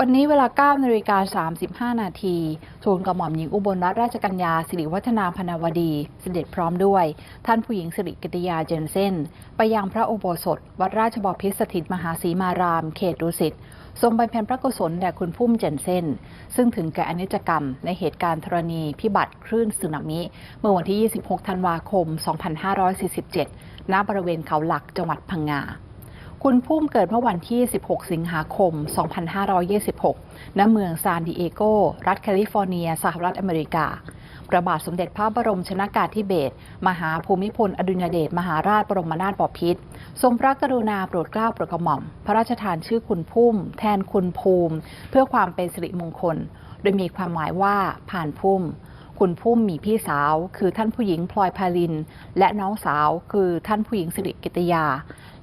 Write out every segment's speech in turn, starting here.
วันนี้เวลา9นาฬิกา35 นาทีทูลกระหม่อมหญิงอุบลรัตนราชกัญญาสิริวัฒนาพนาวดี เสด็จพร้อมด้วย ท่านผู้หญิงสิริกิติยาเจนเซนไปยังพระอุโบสถ วัดราชบพิตรสถิตมหาสีมาราม เขตดุสิตทรงบำเพ็ญพระกุศลแด่คุณพุ่มเจนเซนซึ่งถึงแก่อนิจกรรมในเหตุการณ์ธรณีพิบัติคลื่นสึนามิ เมื่อวันที่ 26 ธันวาคม 2547 ณ บริเวณเขาหลักจังหวัดพังงา คุณพุ่มเกิดเมื่อวันที่ 16 สิงหาคม 2526 ณ เมืองซานดิเอโก รัฐแคลิฟอร์เนีย สหรัฐอเมริกาพระบาทสมเด็จพระบรมชนากาธิเบศร มหาภูมิพล อดุลยเดช มหาราชบรมนาถบพิตร ทรงพระกรุณาโปรดเกล้าโปรดกระหม่อม พระราชทานชื่อคุณพุ่ม แทนคุณภูมิ เพื่อความเป็นสิริมงคล โดยมีความหมายว่าผ่านพุ่ม คุณพุ่มมีพี่สาว คือท่านผู้หญิงพลอยพาลิน และน้องสาวคือท่านผู้หญิงสิริกิตยา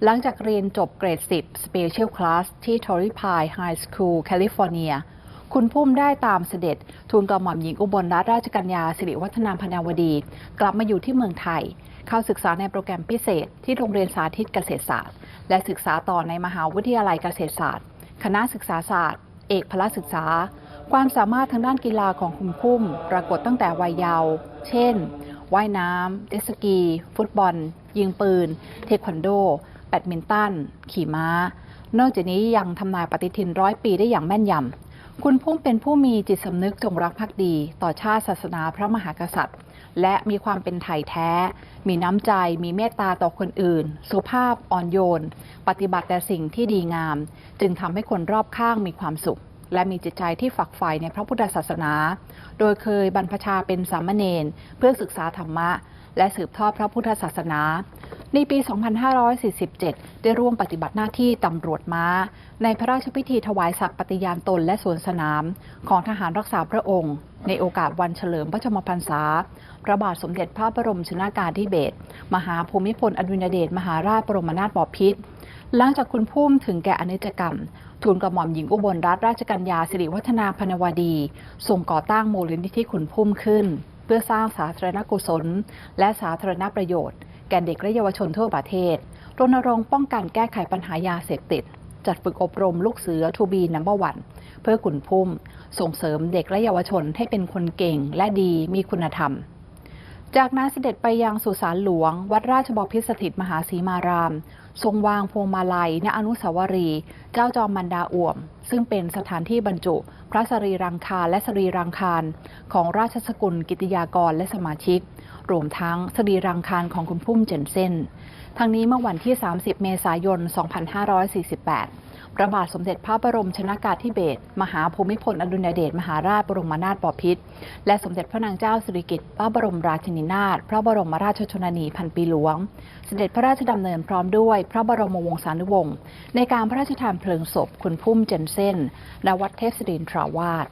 หลังจากเรียนจบเกรด 10 Special Class ที่ Torrey Pine High School แคลิฟอร์เนียคุณพุ่มได้ตามเสด็จทูลกระหม่อมหญิงอุบลรัตนราชกัญญาสิริวัฒนาพนาวดี กลับมาอยู่ที่เมืองไทย เข้าศึกษาในโปรแกรมพิเศษ ที่โรงเรียนสาธิตเกษตรศาสตร์ และศึกษาต่อในมหาวิทยาลัยเกษตรศาสตร์ คณะศึกษาศาสตร์ เอกพละศึกษา ความสามารถทางด้านกีฬาของคุณพุ่มปรากฏตั้งแต่วัยเยาว์ เช่น ว่ายน้ำเจ็ตสกี ฟุตบอล ยิงปืน เทควันโด แบดมินตัน ขี่ม้า นอกจากนี้ยังทำนายปฏิทินร้อยปีได้อย่างแม่นยำ คุณพุ่มเป็นผู้มีจิตสำนึกจงรักภักดี ต่อชาติศาสนาพระมหากษัตริย์ และมีความเป็นไทยแท้ มีน้ำใจ มีเมตตาต่อคนอื่น สุภาพอ่อนโยน ปฏิบัติแต่สิ่งที่ดีงาม จึงทำให้คนรอบข้างมีความสุข และมีจิตใจที่ฝักใฝ่ในพระพุทธศาสนา โดยเคยบรรพชาเป็นสามเณรเพื่อศึกษาธรรมะ และสืบทอดพระพุทธศาสนา ในปี 2547 ได้ร่วมปฏิบัติหน้าที่ตำรวจม้า ในพระราชพิธีถวายสัตย์ปฏิญาณตนและสวนสนาม ของทหารรักษาพระองค์ ในโอกาสวันเฉลิมพระชมพรรษาพระบาทสมเด็จพระบรมชนากาธิเบศรมหาภูมิพลอดุลยเดชมหาราชบรมนาถบพิตรหลังจากคุณพุ่มถึงแก่อนิจกรรม ทูลกระหม่อมหญิงอุบลรัตนราชกัญญาสิริวัฒนาพนวดีส่งก่อตั้งมูลนิธิคุณพุ่มขึ้น เพื่อสร้างสาธารณกุศล และสาธารณประโยชน์ แก่เด็กและเยาวชนทั่วประเทศรณรงค์ป้องกันแก้ไขปัญหายาเสพติด จัดฝึกอบรมลูกเสือทูบีนัมเบอร์วันเพื่อคุณพุ่ม ส่งเสริมเด็กและเยาวชนให้เป็นคนเก่งและดีมีคุณธรรม จากนั้นเสด็จไปยังสุสานหลวง วัดราชบพิตรสถิตมหาสีมาราม ทรงวางพวงมาลัยณอนุสาวรีย์เจ้าจอมมันดาอ่วม ซึ่งเป็นสถานที่บรรจุ พระสรีรังคารและสรีรังคารของราชสกุลกิติยากรและสมาชิก รวมทั้งสรีรังคารของคุณพุ่มเจนเซนทั้งนี้เมื่อวันที่ 30 เมษายน 2548 ระบาทสมเด็จพระบรมชนากาธิเบศรมหาภูมิพลอดุลยเดชมหาราชบรมนาถบพิตรและสมเด็จพระนางเจ้าสิริกิติ์พระบรมราชินีนาถพระบรมราชชนนีพันปีหลวง เสด็จพระราชดำเนินพร้อมด้วย พระบรมวงศานุวงศ์ในการพระราชทานเพลิงศพคุณพุ่มเจนเซนณวัดเทพศิรินทราวาส